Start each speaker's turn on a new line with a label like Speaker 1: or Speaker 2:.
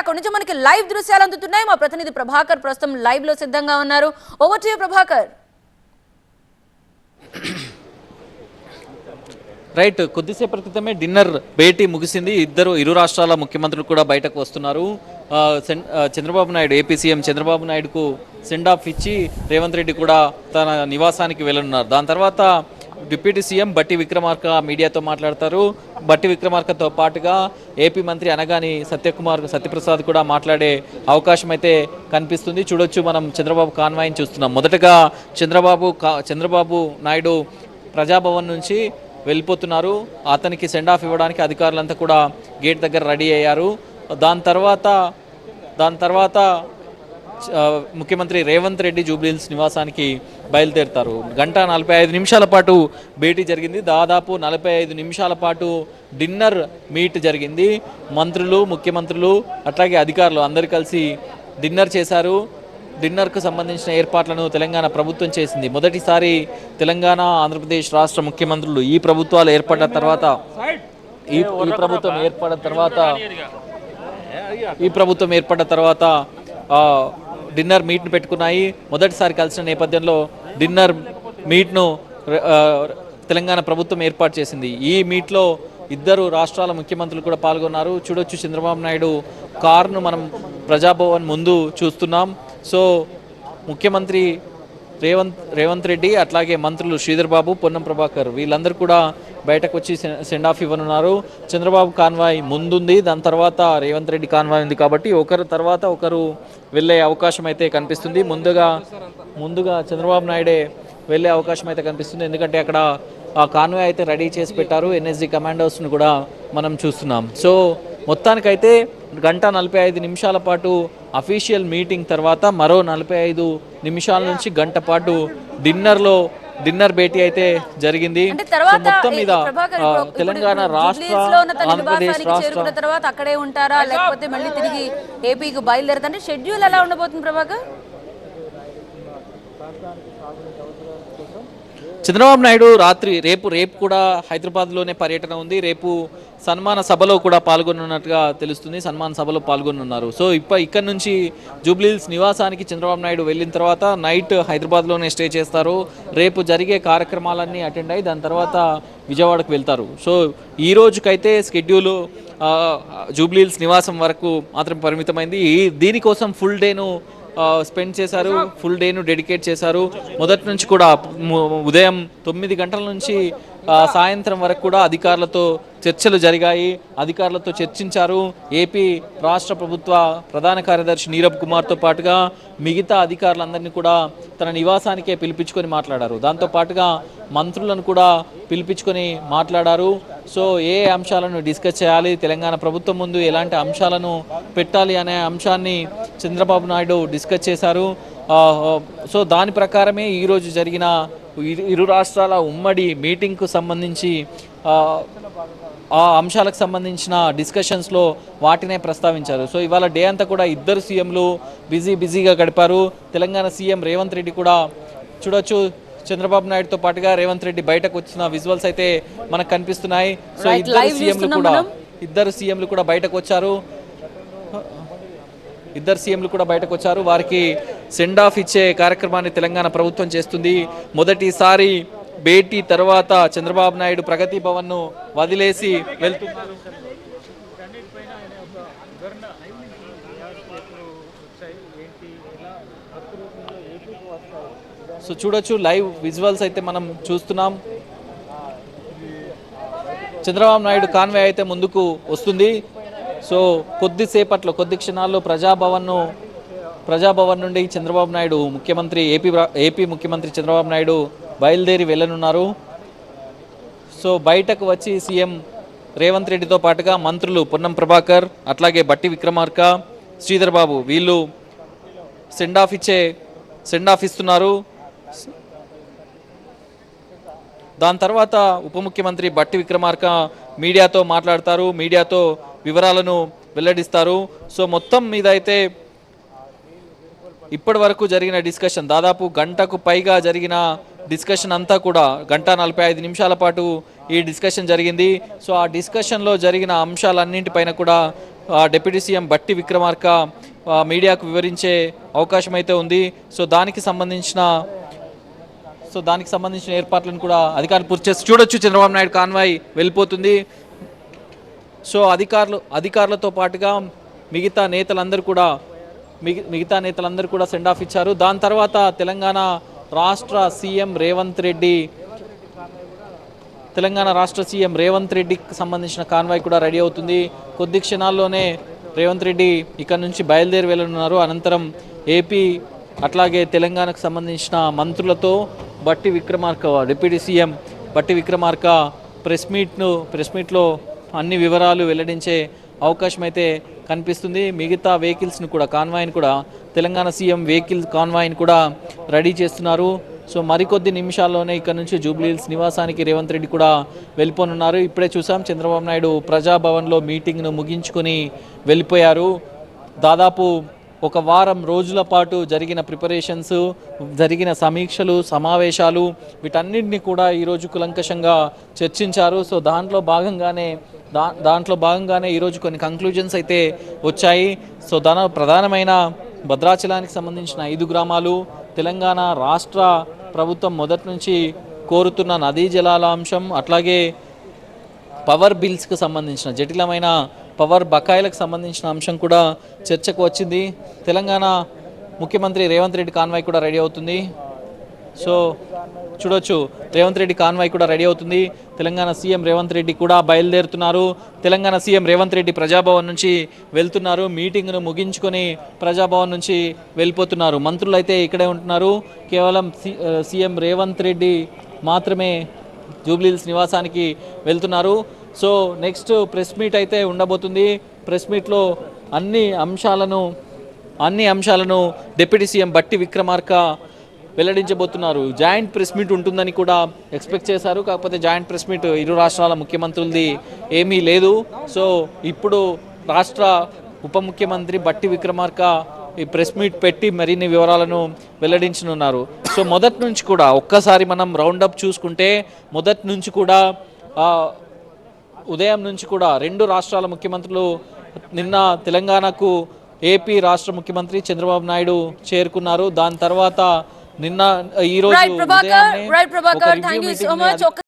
Speaker 1: అక్కడ నుంచి మనకి లైవ్ దృశ్యాలు అందుతున్నాయి. మా ప్రతినిధి ప్రభాకర్ ప్రస్తుతం లైవ్లో సిద్ధంగా ఉన్నారు. Over to Prabhakar.
Speaker 2: రైట్ కొద్దిసేపటి క్రితమే డిన్నర్ భేటీ ముగిసింది. ఇద్దరు ఇరు రాష్ట్రాల ముఖ్యమంత్రులు కూడా బయటకు వస్తున్నారు. చంద్రబాబు నాయుడు ఏపీ సీఎం చంద్రబాబు నాయుడుకు సెండ్ ఆఫ్ ఇచ్చి రేవంత్ రెడ్డి కూడా తన నివాసానికి వెళ్ళనున్నారు. దాని తర్వాత డిప్యూటీ సీఎం బట్టి విక్రమార్క మీడియాతో మాట్లాడతారు. బట్టి విక్రమార్కతో పాటుగా ఏపీ మంత్రి అనగాని సత్యకుమార్ సత్యప్రసాద్ కూడా మాట్లాడే అవకాశం అయితే కనిపిస్తుంది. చూడొచ్చు మనం చంద్రబాబు కాన్వాయిని చూస్తున్నాం. మొదటగా చంద్రబాబు కా- చంద్రబాబు నాయుడు ప్రజాభవన్ నుంచి వెళ్ళిపోతున్నారు. అతనికి సెండ్ ఆఫ్ ఇవ్వడానికి అధికారులంతా కూడా గేట్ దగ్గర రెడీ అయ్యారు. దాని తర్వాత దాని తర్వాత ముఖ్యమంత్రి రేవంత్ రెడ్డి జూబ్లీహిల్స్ నివాసానికి బయలుదేరుతారు. గంట నలభై ఐదు నిమిషాల పాటు భేటీ జరిగింది. దాదాపు నలభై ఐదు నిమిషాల పాటు డిన్నర్ మీట్ జరిగింది. మంత్రులు ముఖ్యమంత్రులు అట్లాగే అధికారులు అందరు కలిసి డిన్నర్ చేశారు. డిన్నర్కు సంబంధించిన ఏర్పాట్లను తెలంగాణ ప్రభుత్వం చేసింది. మొదటిసారి తెలంగాణ ఆంధ్రప్రదేశ్ రాష్ట్ర ముఖ్యమంత్రులు ఈ ప్రభుత్వాలు ఏర్పడిన తర్వాత ఈ ఈ ప్రభుత్వం ఏర్పడిన తర్వాత ఈ ప్రభుత్వం ఏర్పడ్డ తర్వాత డిన్నర్ మీట్ను పెట్టుకున్నాయి. మొదటిసారి కలిసిన నేపథ్యంలో డిన్నర్ మీట్ను తెలంగాణ ప్రభుత్వం ఏర్పాటు చేసింది. ఈ మీట్లో ఇద్దరు రాష్ట్రాల ముఖ్యమంత్రులు కూడా పాల్గొన్నారు. చూడొచ్చు చంద్రబాబు నాయుడు కారును మనం ప్రజాభవన్ ముందు చూస్తున్నాం. సో ముఖ్యమంత్రి రేవంత్ రేవంత్ రెడ్డి అట్లాగే మంత్రులు శ్రీధర్ బాబు పొన్నం ప్రభాకర్ వీళ్ళందరూ కూడా బయటకు వచ్చి సె- సెండ్ ఆఫ్ ఇవ్వనున్నారు. చంద్రబాబు కాన్వాయ్ ముందుంది దాని తర్వాత రేవంత్ రెడ్డి కాన్వాయ్ ఉంది కాబట్టి ఒకరు తర్వాత ఒకరు వెళ్ళే అవకాశం అయితే కనిపిస్తుంది. ముందుగా ముందుగా చంద్రబాబు నాయుడే వెళ్ళే అవకాశం అయితే కనిపిస్తుంది. ఎందుకంటే అక్కడ ఆ కాన్వాయ్ అయితే రెడీ చేసి పెట్టారు. ఎన్ఎస్జి కమాండోస్ను కూడా మనం చూస్తున్నాం. సో మొత్తానికైతే గంట నలభై ఐదు నిమిషాల పాటు అఫీషియల్ మీటింగ్ తర్వాత మరో నలభై ఐదు నిమిషాల నుంచి గంట పాటు డిన్నర్లో డిన్నర్ భేటీ అయితే జరిగింది.
Speaker 1: అంటే
Speaker 2: సో
Speaker 1: తర్వాత
Speaker 2: మొత్తం మీద తెలంగాణ రాష్ట్ర ఆంధ్రప్రదేశ్ రాష్ట్ర
Speaker 1: చేరుకున్న తర్వాత అక్కడే ఉంటారా? లేకపోతే మళ్ళీ తిరిగి ఏపీకి బయలుదేరతా అంటే షెడ్యూల్ ఎలా ఉండబోతుంది ప్రభాకర్?
Speaker 2: చంద్రబాబు నాయుడు రాత్రి రేపు రేపు కూడా హైదరాబాద్లోనే పర్యటన ఉంది. రేపు సన్మాన సభలో కూడా పాల్గొనున్నట్టుగా తెలుస్తుంది. సన్మాన సభలో పాల్గొనున్నారు. సో ఇప్ప ఇక్కడ నుంచి జూబ్లీహిల్స్ నివాసానికి చంద్రబాబు నాయుడు వెళ్ళిన తర్వాత నైట్ హైదరాబాద్లోనే స్టే చేస్తారు. రేపు జరిగే కార్యక్రమాలన్నీ అటెండ్ అయ్యి దాని తర్వాత విజయవాడకు వెళ్తారు. సో ఈ రోజుకైతే స్కెడ్యూలు జూబ్లీహిల్స్ నివాసం వరకు మాత్రం పరిమితమైంది. దీనికోసం ఫుల్ డేను స్పెండ్ చేశారు ఫుల్ డేను డెడికేట్ చేశారు. మొదటి నుంచి కూడా ఉదయం తొమ్మిది గంటల నుంచి సాయంత్రం వరకు కూడా అధికారులతో చర్చలు జరిగాయి. అధికారులతో చర్చించారు. ఏపీ రాష్ట్ర ప్రభుత్వ ప్రధాన కార్యదర్శి నీరబ్ కుమార్తో పాటుగా మిగతా అధికారులందరినీ కూడా తన నివాసానికే పిలిపించుకొని మాట్లాడారు. దాంతో పాటుగా మంత్రులను కూడా పిలిపించుకొని మాట్లాడారు. సో ఏ అంశాలను డిస్కస్ చేయాలి? తెలంగాణ ప్రభుత్వం ముందు ఎలాంటి అంశాలను పెట్టాలి అనే అంశాన్ని చంద్రబాబు నాయుడు డిస్కస్ చేశారు. సో దాని ప్రకారమే ఈరోజు జరిగిన ఇరు- ఇరు రాష్ట్రాల ఉమ్మడి మీటింగ్కు సంబంధించి ఆ, అంశాలకు సంబంధించిన డిస్కషన్స్లో వాటినే ప్రస్తావించారు. సో ఇవాళ డే అంతా కూడా ఇద్దరు సీఎంలు బిజీ బిజీగా గడిపారు. తెలంగాణ సీఎం రేవంత్ రెడ్డి కూడా చూడొచ్చు. చంద్రబాబు నాయుడుతో పాటుగా రేవంత్ రెడ్డి బయటకు వచ్చిన విజువల్స్ అయితే మనకు కనిపిస్తున్నాయి. సో ఇద్దరు సీఎంలు కూడా. ఇద్దరు సీఎంలు కూడా బయటకు వచ్చారు. ఇద్దరు సీఎంలు కూడా బయటకు వచ్చారు. వారికి సెండ్ ఆఫ్ ఇచ్చే కార్యక్రమాన్ని తెలంగాణ ప్రభుత్వం చేస్తుంది. మొదటిసారి భేటీ తర్వాత చంద్రబాబు నాయుడు ప్రగతి భవన్ను వదిలేసి వెళ్తున్నారు. సో చూడొచ్చు లైవ్ విజువల్స్ అయితే మనం చూస్తున్నాం. చంద్రబాబు నాయుడు కాన్వే అయితే ముందుకు వస్తుంది. సో కొద్దిసేపట్లో కొద్ది క్షణాల్లో ప్రజాభవన్ను ప్రజాభవన్ నుండి చంద్రబాబు నాయుడు ముఖ్యమంత్రి ఏపీ ఏపీ ముఖ్యమంత్రి చంద్రబాబు నాయుడు బయలుదేరి వెళ్ళనున్నారు. సో బయటకు వచ్చి సీఎం రేవంత్ రెడ్డితో పాటుగా మంత్రులు పొన్నం ప్రభాకర్ అట్లాగే బట్టి విక్రమార్క శ్రీధర్ బాబు వీళ్ళు సెండ్ ఆఫ్ ఇచ్చే సెండ్ ఆఫ్ ఇస్తున్నారు. దాని తర్వాత ఉప ముఖ్యమంత్రి బట్టి విక్రమార్క మీడియాతో మాట్లాడతారు. మీడియాతో వివరాలను వెల్లడిస్తారు. సో మొత్తం మీద అయితే ఇప్పటి వరకు జరిగిన డిస్కషన్ దాదాపు గంటకు పైగా జరిగిన డిస్కషన్ అంతా కూడా గంట నలభై ఐదు నిమిషాల పాటు ఈ డిస్కషన్ జరిగింది. సో ఆ డిస్కషన్లో జరిగిన అంశాలన్నింటిపైన కూడా డిప్యూటీ సీఎం బట్టి విక్రమార్క మీడియాకు వివరించే అవకాశం అయితే ఉంది. సో దానికి సంబంధించిన సో దానికి సంబంధించిన ఏర్పాట్లను కూడా అధికారులు పూర్తి చేసి చూడొచ్చు. చంద్రబాబు నాయుడు కాన్వాయ్ వెళ్ళిపోతుంది. సో అధికారులు అధికారులతో పాటుగా మిగతా నేతలందరూ కూడా మిగతా నేతలందరూ కూడా సెండ్ ఆఫ్ ఇచ్చారు. దాని తర్వాత తెలంగాణ రాష్ట్ర సీఎం రేవంత్ రెడ్డి తెలంగాణ రాష్ట్ర సీఎం రేవంత్ రెడ్డికి సంబంధించిన కాన్వాయ్ కూడా రెడీ అవుతుంది. కొద్ది క్షణాల్లోనే రేవంత్ రెడ్డి ఇక్కడ నుంచి బయలుదేరి వెళ్ళనున్నారు. అనంతరం ఏపీ అట్లాగే తెలంగాణకు సంబంధించిన మంత్రులతో బట్టి Vikramarka deputy CM Bhatti Vikramarka press మీట్ను press మీట్లో అన్ని వివరాలు వెల్లడించే అవకాశం అయితే కనిపిస్తుంది. మిగతా వెహికల్స్ను కూడా కాన్వాయ్ని కూడా తెలంగాణ సీఎం వెహికల్ కాన్వాయ్ని కూడా రెడీ చేస్తున్నారు. సో మరికొద్ది నిమిషాల్లోనే ఇక్కడ నుంచి జూబ్లీహిల్స్ నివాసానికి రేవంత్ రెడ్డి కూడా వెళ్ళిపోనున్నారు. ఇప్పుడే చూసాం చంద్రబాబు నాయుడు ప్రజాభవన్లో మీటింగ్ను ముగించుకొని వెళ్ళిపోయారు. దాదాపు ఒక వారం రోజుల పాటు జరిగిన ప్రిపరేషన్స్ జరిగిన సమీక్షలు సమావేశాలు వీటన్నిటిని కూడా ఈరోజు కులంకషంగా చర్చించారు. సో దాంట్లో భాగంగానే దా దాంట్లో భాగంగానే ఈరోజు కొన్ని కంక్లూజన్స్ అయితే వచ్చాయి. సో దాని ప్రధానమైన భద్రాచలానికి సంబంధించిన ఐదు గ్రామాలు తెలంగాణ రాష్ట్ర ప్రభుత్వం మొదటి నుంచి కోరుతున్న నదీ జలాల అంశం అట్లాగే పవర్ బిల్స్కి సంబంధించిన జటిలమైన పవర్ బకాయిలకు సంబంధించిన అంశం కూడా చర్చకు వచ్చింది. తెలంగాణ ముఖ్యమంత్రి రేవంత్ రెడ్డి కాన్వాయ్ కూడా రెడీ అవుతుంది. సో చూడొచ్చు. రేవంత్ రెడ్డి కాన్వాయ్ కూడా రెడీ అవుతుంది. తెలంగాణ సీఎం రేవంత్ రెడ్డి కూడా బయలుదేరుతున్నారు. తెలంగాణ సీఎం రేవంత్ రెడ్డి ప్రజాభవన్ నుంచి వెళ్తున్నారు. మీటింగ్ను ముగించుకొని ప్రజాభవన్ నుంచి వెళ్ళిపోతున్నారు. మంత్రులు అయితే ఇక్కడే ఉంటున్నారు. కేవలం సి- సీఎం రేవంత్ రెడ్డి మాత్రమే జూబ్లీహిల్స్ నివాసానికి వెళ్తున్నారు. సో నెక్స్ట్ ప్రెస్ మీట్ అయితే ఉండబోతుంది. ప్రెస్ మీట్లో అన్ని అంశాలను అన్ని అంశాలను డిప్యూటీ సీఎం బట్టి విక్రమార్క వెల్లడించబోతున్నారు. జాయింట్ ప్రెస్ మీట్ ఉంటుందని కూడా ఎక్స్పెక్ట్ చేశారు. కాకపోతే జాయింట్ ప్రెస్ మీట్ ఇరు రాష్ట్రాల ముఖ్యమంత్రులది ఏమీ లేదు. సో ఇప్పుడు రాష్ట్ర ఉప ముఖ్యమంత్రి బట్టి విక్రమార్క ఈ ప్రెస్ మీట్ పెట్టి మరిన్ని వివరాలను వెల్లడించనున్నారు. సో మొదటి నుంచి కూడా ఒక్కసారి మనం రౌండప్ చూసుకుంటే మొదటి నుంచి కూడా ఉదయం నుంచి కూడా రెండు రాష్ట్రాల ముఖ్యమంత్రులు నిన్న తెలంగాణకు ఏపీ రాష్ట్ర ముఖ్యమంత్రి చంద్రబాబు నాయుడు చేరుకున్నారు. దాని తర్వాత నిన్న ఈ